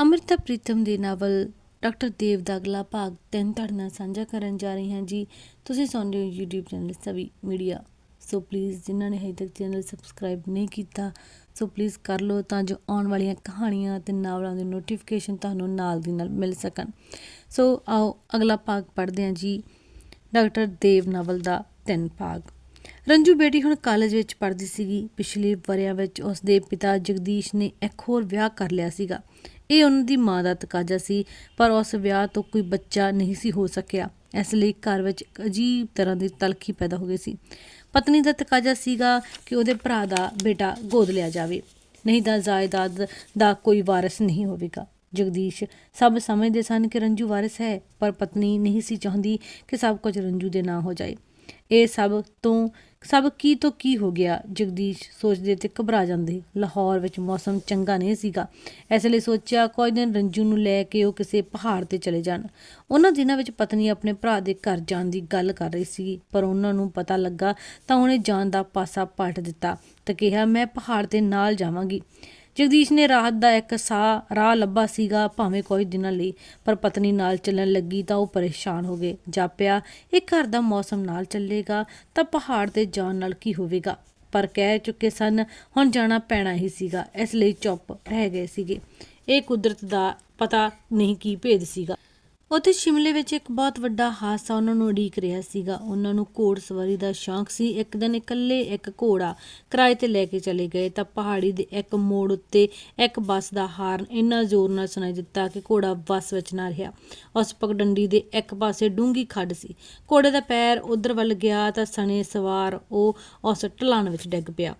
ਅੰਮ੍ਰਿਤਾ ਪ੍ਰੀਤਮ ਦੇ novel doctor ਦੇਵ ਦਾ ਅਗਲਾ ਭਾਗ ਤਿੰਨ ਤੁਹਾਡੇ ਨਾਲ ਸਾਂਝਾ ਕਰਨ ਜਾ ਰਹੀ ਹਾਂ ਜੀ। ਤੁਸੀਂ ਸੁਣ ਰਹੇ ਹੋ YouTube channel Savi media. So please ਜਿਨ੍ਹਾਂ ਨੇ ਹਜੇ ਤੱਕ ਚੈਨਲ ਸਬਸਕ੍ਰਾਈਬ ਨਹੀਂ ਕੀਤਾ, ਸੋ ਪਲੀਜ਼ ਕਰ ਲਓ ਤਾਂ ਜੋ ਆਉਣ ਵਾਲੀਆਂ ਕਹਾਣੀਆਂ ਤੇ ਨਾਵਲਾਂ ਦੀ ਨੋਟੀਫਿਕੇਸ਼ਨ ਤੁਹਾਨੂੰ ਨਾਲ ਦੀ ਨਾਲ ਮਿਲ ਸਕਣ। ਸੋ ਆਓ ਅਗਲਾ ਭਾਗ ਪੜ੍ਹਦੇ ਹਾਂ ਜੀ। ਡਾਕਟਰ ਦੇਵ ਨਾਵਲ ਦਾ ਤਿੰਨ ਭਾਗ। ਰੰਜੂ ਬੇਟੀ ਹੁਣ ਕਾਲਜ ਵਿੱਚ ਪੜ੍ਹਦੀ ਸੀਗੀ। ਪਿਛਲੇ ਵਰਿਆਂ ਵਿੱਚ ਉਸ ਦੇ ਪਿਤਾ ਜਗਦੀਸ਼ ਨੇ ਇੱਕ ਹੋਰ ਵਿਆਹ ਕਰ ਲਿਆ ਸੀਗਾ। ਇਹ ਉਹਨਾਂ ਦੀ ਮਾਂ ਦਾ ਤਕਾਜ਼ਾ ਸੀ, ਪਰ ਉਸ ਵਿਆਹ ਤੋਂ ਕੋਈ ਬੱਚਾ ਨਹੀਂ ਸੀ ਹੋ ਸਕਿਆ। ਇਸ ਲਈ ਘਰ ਵਿੱਚ ਅਜੀਬ ਤਰ੍ਹਾਂ ਦੀ ਤਲਖੀ ਪੈਦਾ ਹੋ ਗਈ ਸੀ। ਪਤਨੀ ਦਾ ਤਕਾਜ਼ਾ ਸੀਗਾ ਕਿ ਉਹਦੇ ਭਰਾ ਦਾ ਬੇਟਾ ਗੋਦ ਲਿਆ ਜਾਵੇ। ਨਹੀਂ ਤਾਂ ਜਾਇਦਾਦ ਦਾ ਕੋਈ ਵਾਰਿਸ ਨਹੀਂ ਹੋਵੇਗਾ। ਜਗਦੀਸ਼ ਸਭ ਸਮਝਦੇ ਸਨ ਕਿ ਰੰਜੂ ਵਾਰਿਸ ਹੈ, ਪਰ ਪਤਨੀ ਨਹੀਂ ਸੀ ਚਾਹੁੰਦੀ ਕਿ ਸਭ ਕੁਝ ਰੰਜੂ ਦੇ ਨਾਂ ਹੋ ਜਾਏ। ਇਹ ਸਭ ਤੋਂ, ਸਭ ਕੀ ਤੋਂ ਕੀ ਹੋ ਗਿਆ? ਜਗਦੀਸ਼ ਸੋਚਦੇ ਤੇ ਘਬਰਾ ਜਾਂਦੇ। ਲਾਹੌਰ ਵਿੱਚ ਮੌਸਮ ਚੰਗਾ ਨਹੀਂ ਸੀਗਾ। ਇਸ ਲਈ ਸੋਚਿਆ, ਕੋਈ ਦਿਨ ਰੰਜੂ ਨੂੰ ਲੈ ਕੇ ਉਹ ਕਿਸੇ ਪਹਾੜ ਤੇ ਚਲੇ ਜਾਣ। ਉਹਨਾਂ ਦਿਨਾਂ ਵਿੱਚ ਪਤਨੀ ਆਪਣੇ ਭਰਾ ਦੇ ਘਰ ਜਾਣ ਦੀ ਗੱਲ ਕਰ ਰਹੀ ਸੀ, ਪਰ ਉਹਨਾਂ ਨੂੰ ਪਤਾ ਲੱਗਾ ਤਾਂ ਉਹਨੇ ਜਾਣ ਦਾ ਪਾਸਾ ਪਲਟ ਦਿੱਤਾ ਤੇ ਕਿਹਾ, ਮੈਂ ਪਹਾੜ ਤੇ ਨਾਲ ਜਾਵਾਂਗੀ। ਜਗਦੀਸ਼ ਨੇ ਰਾਹਤ ਦਾ ਇੱਕ ਸਾਹ, ਰਾਹ ਲੱਭਾ ਸੀਗਾ ਭਾਵੇਂ ਕੋਈ ਦਿਨਾਂ ਲਈ, ਪਰ ਪਤਨੀ ਨਾਲ ਚੱਲਣ ਲੱਗੀ ਤਾਂ ਉਹ ਪਰੇਸ਼ਾਨ ਹੋ ਗਏ। ਜਾਪਿਆ, ਇਹ ਘਰ ਦਾ ਮੌਸਮ ਨਾਲ ਚੱਲੇਗਾ, ਤਾਂ ਪਹਾੜ ਤੇ ਜਾਣ ਨਾਲ ਕੀ ਹੋਵੇਗਾ? ਪਰ ਕਹਿ ਚੁੱਕੇ ਸਨ, ਹੁਣ ਜਾਣਾ ਪੈਣਾ ਹੀ ਸੀਗਾ, ਇਸ ਲਈ ਚੁੱਪ ਰਹਿ ਗਏ ਸੀਗੇ। ਇਹ ਕੁਦਰਤ ਦਾ ਪਤਾ ਨਹੀਂ ਕੀ ਭੇਦ ਸੀਗਾ। ਉੱਥੇ ਸ਼ਿਮਲੇ ਵਿੱਚ ਇੱਕ ਬਹੁਤ ਵੱਡਾ ਹਾਦਸਾ ਉਹਨਾਂ ਨੂੰ ਉਡੀਕ ਰਿਹਾ ਸੀਗਾ। ਉਹਨਾਂ ਨੂੰ ਘੋੜ ਸਵਾਰੀ ਦਾ ਸ਼ੌਂਕ ਸੀ। ਇੱਕ ਦਿਨ ਇਕੱਲੇ ਇੱਕ ਘੋੜਾ ਕਿਰਾਏ ਤੇ ਲੈ ਕੇ ਚਲੇ ਗਏ ਤਾਂ ਪਹਾੜੀ ਦੇ ਇੱਕ ਮੋੜ ਉੱਤੇ ਇੱਕ ਬੱਸ ਦਾ ਹਾਰਨ ਇੰਨਾ ਜ਼ੋਰ ਨਾਲ ਸੁਣਾਈ ਦਿੱਤਾ ਕਿ ਘੋੜਾ ਬੱਸ ਵਿੱਚ ਨਾ ਰਿਹਾ। ਉਸ ਪਗਡੰਡੀ ਦੇ ਇੱਕ ਪਾਸੇ ਡੂੰਗੀ ਖੱਡ ਸੀ। ਘੋੜੇ ਦਾ ਪੈਰ ਉਧਰ ਵੱਲ ਗਿਆ ਤਾਂ ਸਣੇ ਸਵਾਰ ਉਹ ਉਸ ਢਲਾਨ ਵਿੱਚ ਡਿੱਗ ਪਿਆ।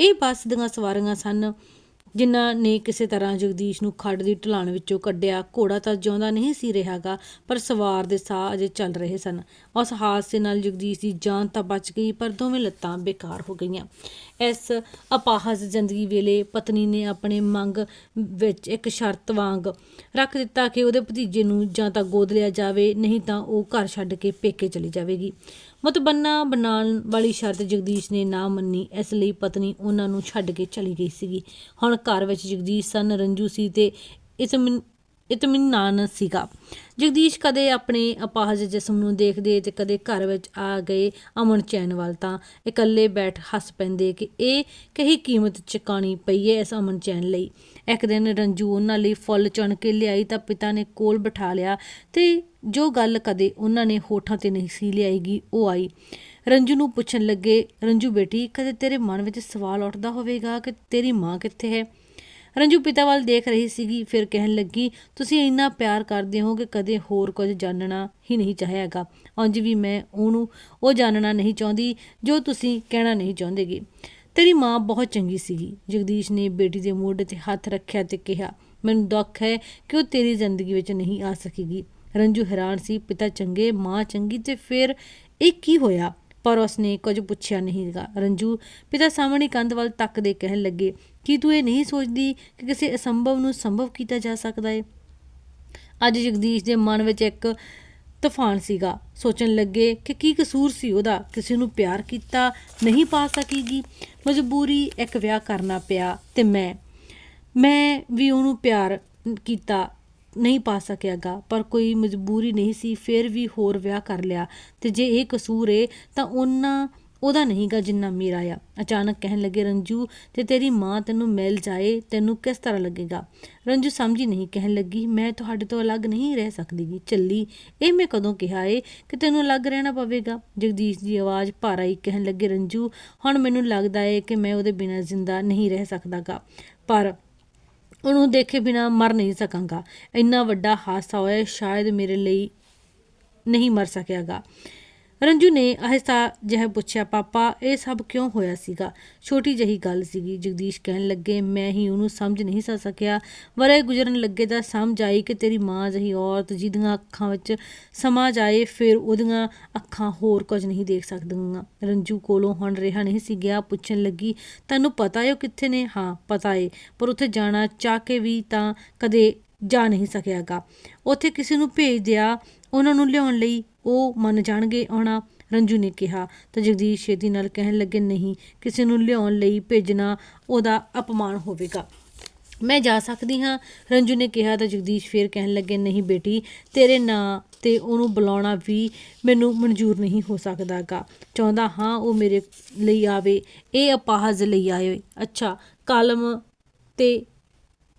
ਇਹ ਬੱਸ ਦੀਆਂ ਸਵਾਰੀਆਂ ਸਨ। ਜਿਨ੍ਹਾਂ ਨੇ ਕਿਸੇ ਤਰ੍ਹਾਂ ਜਗਦੀਸ਼ ਨੂੰ ਖੱਡ ਦੀ ਢਲਾਣ ਵਿੱਚੋਂ ਕੱਢਿਆ। ਘੋੜਾ ਤਾਂ ਜਿਉਂਦਾ ਨਹੀਂ ਸੀ ਰਿਹਾਗਾ, ਪਰ ਸਵਾਰ ਦੇ ਸਾਹ ਅਜੇ ਚੱਲ ਰਹੇ ਸਨ। ਉਸ ਹਾਦਸੇ ਨਾਲ ਜਗਦੀਸ਼ ਦੀ ਜਾਨ ਤਾਂ ਬਚ ਗਈ, ਪਰ ਦੋਵੇਂ ਲੱਤਾਂ ਬੇਕਾਰ ਹੋ ਗਈਆਂ। ਇਸ ਅਪਾਹਜ ਜ਼ਿੰਦਗੀ ਵੇਲੇ ਪਤਨੀ ਨੇ ਆਪਣੇ ਮੰਗ ਵਿੱਚ ਇੱਕ ਸ਼ਰਤ ਵਾਂਗ ਰੱਖ ਦਿੱਤਾ ਕਿ ਉਹਦੇ ਭਤੀਜੇ ਨੂੰ ਜਾਂ ਤਾਂ ਗੋਦ ਲਿਆ ਜਾਵੇ, ਨਹੀਂ ਤਾਂ ਉਹ ਘਰ ਛੱਡ ਕੇ ਪੇਕੇ ਚਲੀ ਜਾਵੇਗੀ। ਮਤਬੰਨਾ ਬਣਾਉਣ ਵਾਲੀ ਸ਼ਰਤ ਜਗਦੀਸ਼ ਨੇ ਨਾ ਮੰਨੀ, ਇਸ ਲਈ ਪਤਨੀ ਉਹਨਾਂ ਨੂੰ ਛੱਡ ਕੇ ਚਲੀ ਗਈ ਸੀਗੀ। ਹੁਣ ਘਰ ਵਿੱਚ ਜਗਦੀਸ਼ ਸਨ, ਰੰਜੂ ਸੀ ਤੇ ਇਤਮਿਨ ਇਤਮਿਨਾਨ ਸੀਗਾ। ਜਗਦੀਸ਼ ਕਦੇ ਆਪਣੇ ਅਪਾਹਜ ਜਿਸਮ ਨੂੰ ਦੇਖਦੇ ਤੇ ਕਦੇ ਘਰ ਵਿੱਚ ਆ ਗਏ ਅਮਨ ਚੈਨ ਵੱਲ ਤਾਂ ਇਕੱਲੇ ਬੈਠ ਹੱਸ ਪੈਂਦੇ ਕਿ ਇਹ ਕਹੀ ਕੀਮਤ ਚੁਕਾਣੀ ਪਈ ਹੈ ਇਸ ਅਮਨ ਚੈਨ ਲਈ? ਇੱਕ ਦਿਨ ਰੰਜੂ ਉਹਨਾਂ ਲਈ ਫੁੱਲ ਚੁਣ ਕੇ ਲਿਆਈ ਤਾਂ ਪਿਤਾ ਨੇ ਕੋਲ ਬਿਠਾ ਲਿਆ ਤੇ ਜੋ ਗੱਲ ਕਦੇ ਉਹਨਾਂ ਨੇ ਹੋਠਾਂ ਤੇ ਨਹੀਂ ਸੀ ਲਿਆਏਗੀ ਉਹ ਆਈ। ਰੰਜੂ ਨੂੰ ਪੁੱਛਣ ਲੱਗੇ, ਰੰਜੂ ਬੇਟੀ, ਕਦੇ ਤੇਰੇ ਮਨ ਵਿੱਚ ਸਵਾਲ ਉੱਠਦਾ ਹੋਵੇਗਾ ਕਿ ਤੇਰੀ ਮਾਂ ਕਿੱਥੇ ਹੈ? ਰੰਜੂ ਪਿਤਾ ਵੱਲ ਦੇਖ ਰਹੀ ਸੀਗੀ, ਫਿਰ ਕਹਿਣ ਲੱਗੀ, ਤੁਸੀਂ ਇੰਨਾ ਪਿਆਰ ਕਰਦੇ ਹੋ ਕਿ ਕਦੇ ਹੋਰ ਕੁਝ ਜਾਣਨਾ ਹੀ ਨਹੀਂ ਚਾਹਿਆਗਾ ਉਂਝ ਵੀ ਮੈਂ ਉਹਨੂੰ ਉਹ ਜਾਣਨਾ ਨਹੀਂ ਚਾਹੁੰਦੀ ਜੋ ਤੁਸੀਂ ਕਹਿਣਾ ਨਹੀਂ ਚਾਹੁੰਦੇਗੇ। ਤੇਰੀ ਮਾਂ ਬਹੁਤ ਚੰਗੀ ਸੀਗੀ। ਜਗਦੀਸ਼ ਨੇ ਬੇਟੀ ਦੇ ਮੋਢੇ ਤੇ ਹੱਥ ਰੱਖਿਆ ਤੇ ਕਿਹਾ, ਮੈਨੂੰ ਦੁੱਖ ਹੈ ਕਿ ਉਹ ਤੇਰੀ ਜ਼ਿੰਦਗੀ ਵਿੱਚ ਨਹੀਂ ਆ ਸਕੇਗੀ। ਰੰਜੂ ਹੈਰਾਨ ਸੀ, ਪਿਤਾ ਚੰਗੇ, ਮਾਂ ਚੰਗੀ ਤੇ ਫਿਰ ਇਹ ਕੀ ਹੋਇਆ? ਪਰ ਉਸਨੇ ਕੁਝ ਪੁੱਛਿਆ ਨਹੀਂਗਾ ਰੰਜੂ ਪਿਤਾ ਸਾਹਮਣੇ ਕੰਧ ਵੱਲ ਤੱਕਦੇ ਕਹਿਣ ਲੱਗੇ, ਕੀ ਤੂੰ ਇਹ ਨਹੀਂ ਸੋਚਦੀ ਕਿ ਕਿਸੇ ਅਸੰਭਵ ਨੂੰ ਸੰਭਵ ਕੀਤਾ ਜਾ ਸਕਦਾ ਹੈ ਅੱਜ ਜਗਦੀਸ਼ ਦੇ ਮਨ ਵਿੱਚ ਇੱਕ ਤੂਫਾਨ ਸੀਗਾ। ਸੋਚਣ ਲੱਗੇ ਕਿ ਕੀ ਕਸੂਰ ਸੀ ਉਹਦਾ। ਕਿਸੇ ਨੂੰ ਪਿਆਰ ਕੀਤਾ, ਨਹੀਂ ਪਾ ਸਕੇਗੀ। ਮਜਬੂਰੀ ਇੱਕ ਵਿਆਹ ਕਰਨਾ ਪਿਆ ਤੇ ਮੈਂ ਮੈਂ ਵੀ ਉਹਨੂੰ ਪਿਆਰ ਕੀਤਾ, ਨਹੀਂ ਪਾ ਸਕਿਆਗਾ ਪਰ ਕੋਈ ਮਜਬੂਰੀ ਨਹੀਂ ਸੀ, ਫਿਰ ਵੀ ਹੋਰ ਵਿਆਹ ਕਰ ਲਿਆ। ਤੇ ਜੇ ਇਹ ਕਸੂਰ ਏ, ਤਾਂ ਉਹਨਾਂ ਉਹਦਾ ਨਹੀਂਗਾ ਜਿੰਨਾ ਮੇਰਾ ਆ। ਅਚਾਨਕ ਕਹਿਣ ਲੱਗੇ, ਰੰਜੂ ਤੇ ਤੇਰੀ ਮਾਂ ਤੈਨੂੰ ਮਿਲ ਜਾਏ, ਤੈਨੂੰ ਕਿਸ ਤਰ੍ਹਾਂ ਲੱਗੇਗਾ? ਰੰਜੂ ਸਮਝੀ ਨਹੀਂ ਕਹਿਣ ਲੱਗੀ, ਮੈਂ ਤੁਹਾਡੇ ਤੋਂ ਅਲੱਗ ਨਹੀਂ ਰਹਿ ਸਕਦੀਗੀ। ਚੱਲੀ, ਇਹ ਮੈਂ ਕਦੋਂ ਕਿਹਾ ਏ ਕਿ ਤੈਨੂੰ ਅਲੱਗ ਰਹਿਣਾ ਪਵੇਗਾ? ਜਗਦੀਸ਼ ਦੀ ਆਵਾਜ਼ ਭਾਰਾ ਹੀ ਕਹਿਣ ਲੱਗੇ, ਰੰਜੂ, ਹੁਣ ਮੈਨੂੰ ਲੱਗਦਾ ਏ ਕਿ ਮੈਂ ਉਹਦੇ ਬਿਨਾਂ ਜ਼ਿੰਦਾ ਨਹੀਂ ਰਹਿ ਸਕਦਾਗਾ। ਪਰ ਉਹਨੂੰ ਦੇਖੇ ਬਿਨਾ ਮਰ ਨਹੀਂ ਸਕਾਂਗਾ। ਇੰਨਾ ਵੱਡਾ ਹਾਦਸਾ ਹੋਇਆ ਸ਼ਾਇਦ ਮੇਰੇ ਲਈ ਨਹੀਂ ਮਰ ਸਕਿਆਗਾ। ਰੰਜੂ ਨੇ ਆਹਿਸਤਾ ਜਿਹਾ ਪੁੱਛਿਆ, ਪਾਪਾ, ਇਹ ਸਭ ਕਿਉਂ ਹੋਇਆ ਸੀਗਾ? ਛੋਟੀ ਜਹੀ ਗੱਲ ਸੀਗੀ। ਜਗਦੀਸ਼ ਕਹਿਣ ਲੱਗੇ, ਮੈਂ ਹੀ ਉਹਨੂੰ ਸਮਝ ਨਹੀਂ ਸਾ ਸਕਿਆ। ਵਰੇ ਗੁਜ਼ਰਨ ਲੱਗੇ ਤਾਂ ਸਮਝ ਆਈ ਕਿ ਤੇਰੀ ਮਾਂ ਜਹੀ ਔਰਤ ਜਿਹਦੀਆਂ ਅੱਖਾਂ ਵਿੱਚ ਸਮਾ ਜਾਏ ਫਿਰ ਉਹਦੀਆਂ ਅੱਖਾਂ ਹੋਰ ਕੁਝ ਨਹੀਂ ਦੇਖ ਸਕਦੀਆਂ। ਰੰਜੂ ਕੋਲੋਂ ਹੁਣ ਰਿਹਾ ਨਹੀਂ ਸੀ, ਗਿਆ ਪੁੱਛਣ ਲੱਗੀ, ਤੈਨੂੰ ਪਤਾ ਹੈ ਉਹ ਕਿੱਥੇ ਨੇ? ਹਾਂ, ਪਤਾ ਏ, ਪਰ ਉੱਥੇ ਜਾਣਾ ਚਾਹ ਕੇ ਵੀ ਤਾਂ ਕਦੇ ਜਾ ਨਹੀਂ ਸਕਿਆਗਾ। ਉੱਥੇ ਕਿਸੇ ਨੂੰ ਭੇਜ ਦਿਆ ਉਹਨਾਂ ਨੂੰ ਲਿਆਉਣ ਲਈ ਉਹ ਮੰਨ ਜਾਣਗੇ, ਆਉਣਾ। ਰੰਜੂ ਨੇ ਕਿਹਾ। ਤਾਂ ਜਗਦੀਸ਼ ਛੇਤੀ ਨਾਲ ਕਹਿਣ ਲੱਗੇ, ਨਹੀਂ, ਕਿਸੇ ਨੂੰ ਲਿਆਉਣ ਲਈ ਭੇਜਣਾ ਉਹਦਾ ਅਪਮਾਨ ਹੋਵੇਗਾ। ਮੈਂ ਜਾ ਸਕਦੀ ਹਾਂ। ਰੰਜੂ ਨੇ ਕਿਹਾ। ਤਾਂ ਜਗਦੀਸ਼ ਫੇਰ ਕਹਿਣ ਲੱਗੇ, ਨਹੀਂ ਬੇਟੀ, ਤੇਰੇ ਨਾਂ ਤੇ ਉਹਨੂੰ ਬੁਲਾਉਣਾ ਵੀ ਮੈਨੂੰ ਮਨਜ਼ੂਰ ਨਹੀਂ ਹੋ ਸਕਦਾਗਾ। ਚਾਹੁੰਦਾ ਹਾਂ ਉਹ ਮੇਰੇ ਲਈ ਆਵੇ, ਇਹ ਅਪਾਹਜ ਲਈ ਆਏ। ਅੱਛਾ, ਕਲਮ ਤੇ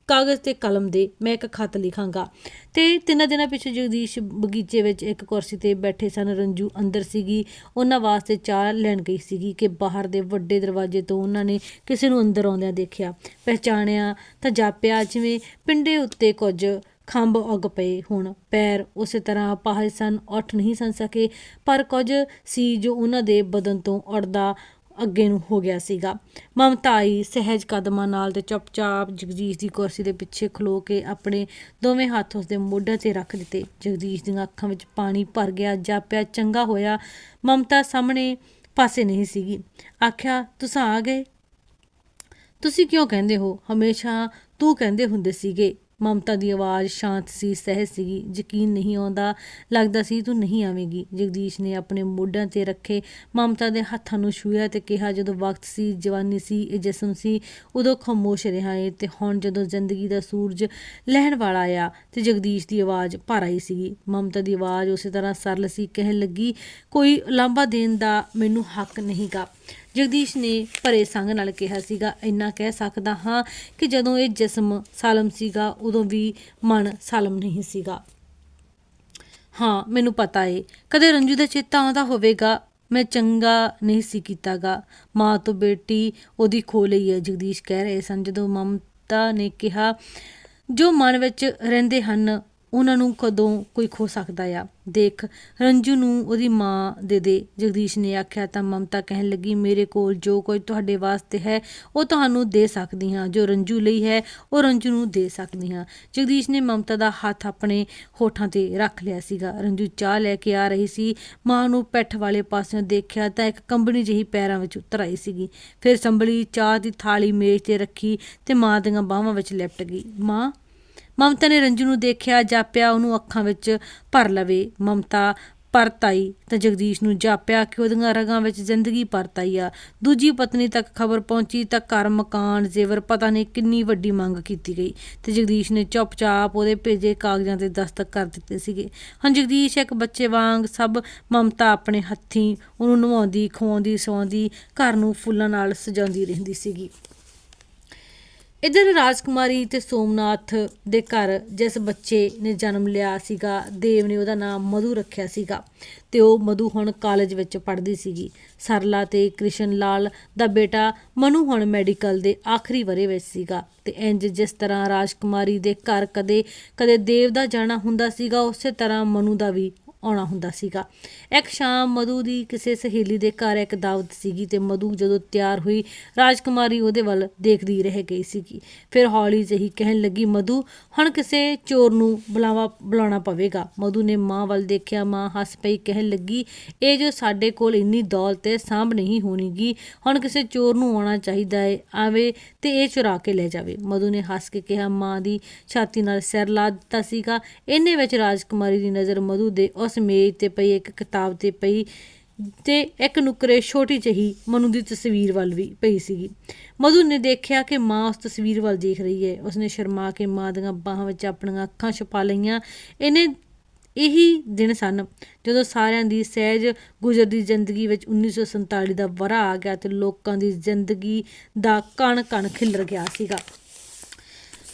ਕਾਗਜ਼ ਤੇ ਕਲਮ ਦੇ ਮੈਂ ਇੱਕ ਖੱਤ ਲਿਖਾਂਗਾ। ਤੇ ਤਿੰਨਾਂ ਦਿਨਾਂ ਪਿੱਛੇ ਜਗਦੀਸ਼ ਬਗੀਚੇ ਵਿੱਚ ਇੱਕ ਕੁਰਸੀ ਤੇ ਬੈਠੇ ਸਨ। ਰੰਜੂ ਅੰਦਰ ਸੀਗੀ। ਉਹਨਾਂ ਵਾਸਤੇ ਚਾਹ ਲੈਣ ਗਈ ਸੀਗੀ ਕਿ ਬਾਹਰ ਦੇ ਵੱਡੇ ਦਰਵਾਜ਼ੇ ਤੋਂ ਉਹਨਾਂ ਨੇ ਕਿਸੇ ਨੂੰ ਅੰਦਰ ਆਉਂਦਿਆਂ ਦੇਖਿਆ। ਪਹਿਚਾਣਿਆ ਤਾਂ ਜਾਪਿਆ ਜਿਵੇਂ ਪਿੰਡੇ ਉੱਤੇ ਕੁਝ ਖੰਭ ਉੱਗ ਪਏ ਹੁਣ। ਪੈਰ ਉਸੇ ਤਰ੍ਹਾਂ ਪਾਹੇ ਸਨ। ਉੱਠ ਨਹੀਂ ਸਨ ਸਕੇ। ਪਰ ਕੁਝ ਸੀ ਜੋ ਉਹਨਾਂ ਦੇ ਬਦਨ ਤੋਂ ਉੜਦਾ ਅੱਗੇ ਨੂੰ ਹੋ ਗਿਆ ਸੀਗਾ। ਮਮਤਾ ਆਈ ਸਹਿਜ ਕਦਮਾਂ ਨਾਲ ਤੇ ਚੁੱਪਚਾਪ ਜਗਦੀਸ਼ ਦੀ ਕੁਰਸੀ ਦੇ ਪਿੱਛੇ ਖਲੋ ਕੇ ਆਪਣੇ ਦੋਵੇਂ ਹੱਥ ਉਸਦੇ ਮੋਢੇ ਤੇ ਰੱਖ ਦਿੱਤੇ। ਜਗਦੀਸ਼ ਦੀਆਂ ਅੱਖਾਂ ਵਿੱਚ ਪਾਣੀ ਭਰ ਗਿਆ, ਜਾਪਿਆ, ਚੰਗਾ ਹੋਇਆ। ਮਮਤਾ ਸਾਹਮਣੇ ਪਾਸੇ ਨਹੀਂ ਸੀਗੀ। ਆਖਿਆ, ਤੁਸੀਂ ਆ ਗਏ? ਤੁਸੀਂ ਕਿਉਂ ਕਹਿੰਦੇ ਹੋ? ਹਮੇਸ਼ਾ ਤੂੰ ਕਹਿੰਦੇ ਹੁੰਦੇ ਸੀਗੇ। ਮਮਤਾ ਦੀ ਆਵਾਜ਼ ਸ਼ਾਂਤ ਸੀ, ਸਹਿਜ ਸੀਗੀ। ਯਕੀਨ ਨਹੀਂ ਆਉਂਦਾ ਲੱਗਦਾ ਸੀ ਤੂੰ ਨਹੀਂ ਆਵੇਂਗੀ। ਜਗਦੀਸ਼ ਨੇ ਆਪਣੇ ਮੋਢਿਆਂ ਤੇ ਰੱਖੇ ਮਮਤਾ ਦੇ ਹੱਥਾਂ ਨੂੰ ਛੂਹਿਆ ਤੇ ਕਿਹਾ, ਜਦੋਂ ਵਕਤ ਸੀ, ਜਵਾਨੀ ਸੀ, ਇਹ ਜਿਸਮ ਸੀ, ਉਦੋਂ ਖਾਮੋਸ਼ ਰਿਹਾ ਏ ਤੇ ਹੁਣ ਜਦੋਂ ਜ਼ਿੰਦਗੀ ਦਾ ਸੂਰਜ ਲਹਿਣ ਵਾਲਾ ਆਇਆ ਤੇ ਜਗਦੀਸ਼ ਦੀ ਆਵਾਜ਼ ਭਰ ਆਈ ਸੀਗੀ। ਮਮਤਾ ਦੀ ਆਵਾਜ਼ ਉਸੇ ਤਰ੍ਹਾਂ ਸਰਲ ਸੀ, ਕਹਿਣ ਲੱਗੀ, ਕੋਈ ਲਾਂਭਾ ਦੇਣ ਦਾ ਮੈਨੂੰ ਹੱਕ ਨਹੀਂਗਾ। ਜਗਦੀਸ਼ ਨੇ ਭਰੇ ਸੰਗ ਨਾਲ ਕਿਹਾ ਸੀਗਾ, ਇੰਨਾ ਕਹਿ ਸਕਦਾ ਹਾਂ ਕਿ ਜਦੋਂ ਇਹ ਜਿਸਮ ਸਾਲਮ ਸੀਗਾ, ਉਦੋਂ ਵੀ ਮਨ ਸਾਲਮ ਨਹੀਂ ਸੀਗਾ। ਹਾਂ, ਮੈਨੂੰ ਪਤਾ ਏ। ਕਦੇ ਰੰਜੂ ਦਾ ਚੇਤਾ ਆਉਂਦਾ ਹੋਵੇਗਾ, ਮੈਂ ਚੰਗਾ ਨਹੀਂ ਸੀ ਕੀਤਾਗਾ। ਮਾਂ ਤੋਂ ਬੇਟੀ ਉਹਦੀ ਖੋ ਲਈ ਹੈ, ਜਗਦੀਸ਼ ਕਹਿ ਰਹੇ ਸਨ। ਜਦੋਂ ਮਮਤਾ ਨੇ ਕਿਹਾ, ਜੋ ਮਨ ਵਿੱਚ ਰਹਿੰਦੇ ਹਨ ਉਹਨਾਂ ਨੂੰ ਕਦੋਂ ਕੋਈ ਖੋ ਸਕਦਾ ਆ? ਦੇਖ, ਰੰਜੂ ਨੂੰ ਉਹਦੀ ਮਾਂ ਦੇ ਦੇ। ਜਗਦੀਸ਼ ਨੇ ਆਖਿਆ, ਤਾਂ ਮਮਤਾ ਕਹਿਣ ਲੱਗੀ, ਮੇਰੇ ਕੋਲ ਜੋ ਕੁਝ ਤੁਹਾਡੇ ਵਾਸਤੇ ਹੈ, ਉਹ ਤੁਹਾਨੂੰ ਦੇ ਸਕਦੀ ਹਾਂ। ਜੋ ਰੰਜੂ ਲਈ ਹੈ, ਉਹ ਰੰਜੂ ਨੂੰ ਦੇ ਸਕਦੀ ਹਾਂ। ਜਗਦੀਸ਼ ਨੇ ਮਮਤਾ ਦਾ ਹੱਥ ਆਪਣੇ ਹੋਠਾਂ ਤੇ ਰੱਖ ਲਿਆ ਸੀਗਾ। ਰੰਜੂ ਚਾਹ ਲੈ ਕੇ ਆ ਰਹੀ ਸੀ। ਮਾਂ ਨੂੰ ਪਿੱਠ ਵਾਲੇ ਪਾਸਿਓਂ ਦੇਖਿਆ ਤਾਂ ਇੱਕ ਕੰਬਣੀ ਜਿਹੀ ਪੈਰਾਂ ਵਿੱਚ ਉਤਰ ਆਈ ਸੀਗੀ। ਫਿਰ ਸੰਭਲੀ ਚਾਹ ਦੀ ਥਾਲੀ ਮੇਜ਼ ਤੇ ਰੱਖੀ ਤੇ ਮਾਂ ਦੀਆਂ ਬਾਹਾਂ ਵਿੱਚ ਲਿਪਟ ਗਈ। ਮਾਂ ਮਮਤਾ ਨੇ ਰੰਜੂ ਨੂੰ ਦੇਖਿਆ, ਜਾਪਿਆ, ਉਹਨੂੰ ਅੱਖਾਂ ਵਿੱਚ ਭਰ ਲਵੇ। ਮਮਤਾ ਪਰਤ ਆਈ ਤਾਂ ਜਗਦੀਸ਼ ਨੂੰ ਜਾਪਿਆ ਕਿ ਉਹਦੀਆਂ ਰਗਾਂ ਵਿੱਚ ਜ਼ਿੰਦਗੀ ਪਰਤ ਆਈ ਆ। ਦੂਜੀ ਪਤਨੀ ਤੱਕ ਖਬਰ ਪਹੁੰਚੀ ਤਾਂ ਘਰ, ਮਕਾਨ, ਜ਼ੇਵਰ, ਪਤਾ ਨਹੀਂ ਕਿੰਨੀ ਵੱਡੀ ਮੰਗ ਕੀਤੀ ਗਈ ਤੇ ਜਗਦੀਸ਼ ਨੇ ਚੁੱਪਚਾਪ ਉਹਦੇ ਭੇਜੇ ਕਾਗਜ਼ਾਂ ਤੇ ਦਸਤਕ ਕਰ ਦਿੱਤੇ ਸੀਗੇ। ਹਾਂ ਜਗਦੀਸ਼ ਇੱਕ ਬੱਚੇ ਵਾਂਗ ਸਭ ਮਮਤਾ ਆਪਣੇ ਹੱਥੀਂ ਉਹਨੂੰ ਨਵਾਉਂਦੀ, ਖਵਾਉਂਦੀ ਸੌਂਦੀ ਘਰ ਨੂੰ ਫੁੱਲਾਂ ਨਾਲ ਸਜਾਉਂਦੀ ਰਹਿੰਦੀ ਸੀਗੀ। ਇਧਰ ਰਾਜਕੁਮਾਰੀ ਤੇ ਸੋਮਨਾਥ ਦੇ ਘਰ ਜਿਸ ਬੱਚੇ ਨੇ ਜਨਮ ਲਿਆ ਸੀਗਾ, ਦੇਵ ਨੇ ਉਹਦਾ ਨਾਮ ਮਧੂ ਰੱਖਿਆ ਸੀਗਾ ਤੇ ਉਹ ਮਧੂ ਹੁਣ ਕਾਲਜ ਵਿੱਚ ਪੜ੍ਹਦੀ ਸੀਗੀ। ਸਰਲਾ ਤੇ ਕ੍ਰਿਸ਼ਨ ਲਾਲ ਦਾ ਬੇਟਾ ਮਨੂ ਹੁਣ ਮੈਡੀਕਲ ਦੇ ਆਖਰੀ ਵਰੇ ਵਿੱਚ ਸੀਗਾ ਤੇ ਇੰਜ ਜਿਸ ਤਰ੍ਹਾਂ ਰਾਜਕੁਮਾਰੀ ਦੇ ਘਰ ਕਦੇ ਕਦੇ ਦੇਵ ਦਾ ਜਾਣਾ ਹੁੰਦਾ ਸੀਗਾ, ਉਸੇ ਤਰ੍ਹਾਂ ਮਨੂ ਦਾ ਵੀ ਆਉਣਾ ਹੁੰਦਾ ਸੀਗਾ। ਇੱਕ ਸ਼ਾਮ ਮਧੂ ਦੀ ਕਿਸੇ ਸਹੇਲੀ ਦੇ ਘਰ ਇੱਕ ਦਾਵਤ ਸੀਗੀ ਤੇ ਮਧੂ ਜਦੋਂ ਤਿਆਰ ਹੋਈ, ਰਾਜਕੁਮਾਰੀ ਉਹਦੇ ਵੱਲ ਦੇਖਦੀ ਰਹਿ ਗਈ ਸੀਗੀ। ਫਿਰ ਹੌਲੀ ਜਿਹੀ ਕਹਿਣ ਲੱਗੀ, ਮਧੂ, ਹੁਣ ਕਿਸੇ ਚੋਰ ਨੂੰ ਬੁਲਾਵਾ, ਬੁਲਾਉਣਾ ਪਵੇਗਾ। ਮਧੂ ਨੇ ਮਾਂ ਵੱਲ ਦੇਖਿਆ, ਮਾਂ ਹੱਸ ਪਈ ਕਹਿਣ ਲੱਗੀ, ਇਹ ਜੋ ਸਾਡੇ ਕੋਲ ਇੰਨੀ ਦੌਲਤ ਹੈ ਸਾਂਭ ਨਹੀਂ ਹੋਣੀਗੀ, ਹੁਣ ਕਿਸੇ ਚੋਰ ਨੂੰ ਆਉਣਾ ਚਾਹੀਦਾ ਹੈ ਆਵੇ ਤੇ ਇਹ ਚੁਰਾ ਕੇ ਲੈ ਜਾਵੇ। ਮਧੂ ਨੇ ਹੱਸ ਕੇ ਕਿਹਾ, ਮਾਂ ਦੀ ਛਾਤੀ ਨਾਲ ਸਿਰ ਲਾ ਦਿੱਤਾ ਸੀਗਾ। ਇੰਨੇ ਵਿੱਚ ਰਾਜਕੁਮਾਰੀ ਦੀ ਨਜ਼ਰ ਮਧੂ ਦੇ ਉਸ ਮੇਜ਼ ਤੇ ਪਈ, ਇੱਕ ਕਿਤਾਬ ਤੇ ਪਈ ਤੇ ਇੱਕ ਨੁਕਰੇ ਛੋਟੀ ਜਿਹੀ ਮਨੂ ਦੀ ਤਸਵੀਰ ਵੱਲ ਵੀ ਪਈ ਸੀਗੀ। ਮਧੂ ਨੇ ਦੇਖਿਆ ਕਿ ਮਾਂ ਉਸ ਤਸਵੀਰ ਵੱਲ ਦੇਖ ਰਹੀ ਹੈ। ਉਸਨੇ ਸ਼ਰਮਾ ਕੇ ਮਾਂ ਦੀਆਂ ਬਾਹਾਂ ਵਿੱਚ ਆਪਣੀਆਂ ਅੱਖਾਂ ਛੁਪਾ ਲਈਆਂ। ਇਹਨੇ ਇਹੀ ਦਿਨ ਸਨ ਜਦੋਂ ਸਾਰਿਆਂ ਦੀ ਸਹਿਜ ਗੁਜ਼ਰਦੀ ਜ਼ਿੰਦਗੀ ਵਿੱਚ 1947 ਦਾ ਵਰਾ ਆ ਗਿਆ ਤੇ ਲੋਕਾਂ ਦੀ ਜ਼ਿੰਦਗੀ ਦਾ ਕਣ ਕਣ ਖਿਲਰ ਗਿਆ ਸੀਗਾ।